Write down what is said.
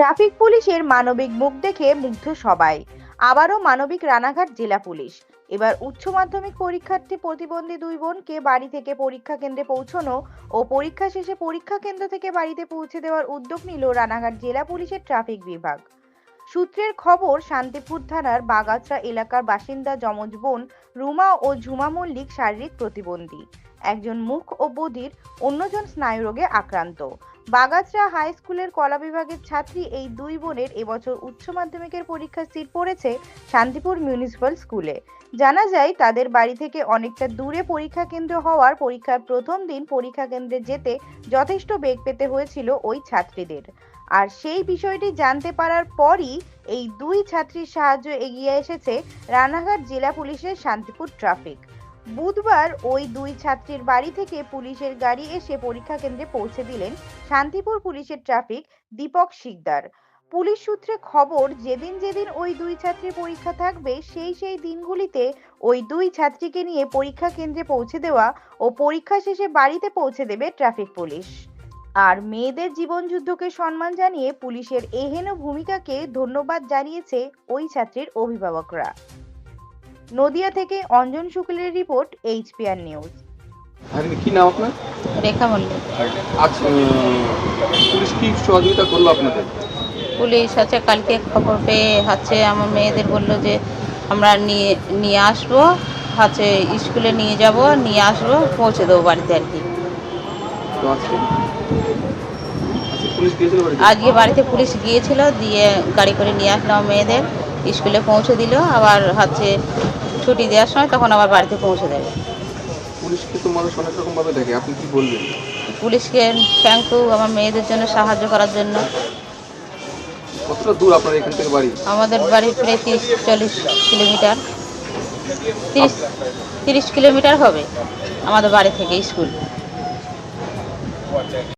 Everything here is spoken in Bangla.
ট্রাফিক পুলিশের মানবিক মুখ দেখে মুগ্ধ সবাই। আবারও মানবিক রানাঘাট জেলা পুলিশ। এবার উচ্চ মাধ্যমিক পরীক্ষার্থী প্রতিবন্ধী দুই বোনকে বাড়ি থেকে পরীক্ষা কেন্দ্রে পৌঁছানো ও পরীক্ষা শেষে পরীক্ষা কেন্দ্র থেকে বাড়িতে পৌঁছে দেওয়ার উদ্যোগ নিল রানাঘাট জেলা পুলিশের ট্রাফিক বিভাগ। সূত্রের খবর, শান্তিপুর থানার বাগাছড়া এলাকার বাসিন্দা যমজ বোন রুমা ও ঝুমা মল্লিক শারীরিক প্রতিবন্ধী। একজন মুখ ও বধির অন্যজন স্নায়ুরোগে আক্রান্ত। বাগাছড়া হাই স্কুলের কলা বিভাগের ছাত্রী এই দুই বোনের এবছর উচ্চ মাধ্যমিকের পরীক্ষার সিট পড়েছে শান্তিপুর মিউনিসিপ্যাল স্কুলে। জানা যায়, তাদের বাড়ি থেকে অনেকটা দূরে পরীক্ষা কেন্দ্র হওয়ার পরীক্ষার প্রথম দিন পরীক্ষা কেন্দ্রে যেতে যথেষ্ট বেগ পেতে হয়েছিল ওই ছাত্রীদের। আর সেই বিষয়টি জানতে পারার পরই এই দুই ছাত্রীর সাহায্য এগিয়ে এসেছে রানাঘাট জেলা পুলিশের শান্তিপুর ট্রাফিক। বুধবার ওই দুই ছাত্রীর বাড়ি থেকে পুলিশের গাড়ি এসে পরীক্ষা কেন্দ্রে পৌঁছে দিলেন শান্তিপুর পুলিশের ট্রাফিক দীপক শিকদার। পুলিশ সূত্রে খবর, যেদিন যেদিন ওই দুই ছাত্রীর পরীক্ষা থাকবে, সেই সেই দিনগুলিতে ওই দুই ছাত্রীকে নিয়ে পরীক্ষা কেন্দ্রে পৌঁছে দেওয়া ও পরীক্ষা শেষে বাড়িতে পৌঁছে দেবে ট্রাফিক পুলিশ। আর মেয়েদের জীবনযুদ্ধকে সম্মান জানিয়ে পুলিশের এহেন ভূমিকাকে ধন্যবাদ জানিয়েছে ওই ছাত্রীর অভিভাবকরা। নদিয়া থেকে অঞ্জন শুক্লের রিপোর্ট এইচপিআর নিউজ কি নাম আপনার? রেখা মল্লিক আজ পুলিশ কি সহযোগিতা করল আপনাদের? পুলিশ আছে কালকে খবর পেয়ে হচ্ছে আমার মেয়েদের বলল যে আমরা নিয়ে নিয়ে আসব হচ্ছে স্কুলে নিয়ে যাব নিয়ে আসব পৌঁছে দেবো বাড়িতে আর কি। আজকে? আজকে বাড়িতে পুলিশ গিয়েছিল দিয়ে গাড়ি করে নিয়ে আসলো আমার মেয়েদের। স্কুলে পৌঁছে দিল আবার হচ্ছে ছুটি দেওয়ার সময় তখন আবার বাড়িতে পৌঁছে দেবে পুলিশকে তো মানুষ অনেক রকম দেখে আপনি কি বলবেন পুলিশকে থ্যাংক ইউ আমার মেয়েদের জন্য সাহায্য করার জন্য। কতটা দূর আপনার এখান থেকে বাড়ি? আমাদের বাড়ি প্রায় তিরিশ চল্লিশ কিলোমিটার। তিরিশ তিরিশ কিলোমিটার হবে আমাদের বাড়ি থেকে স্কুল।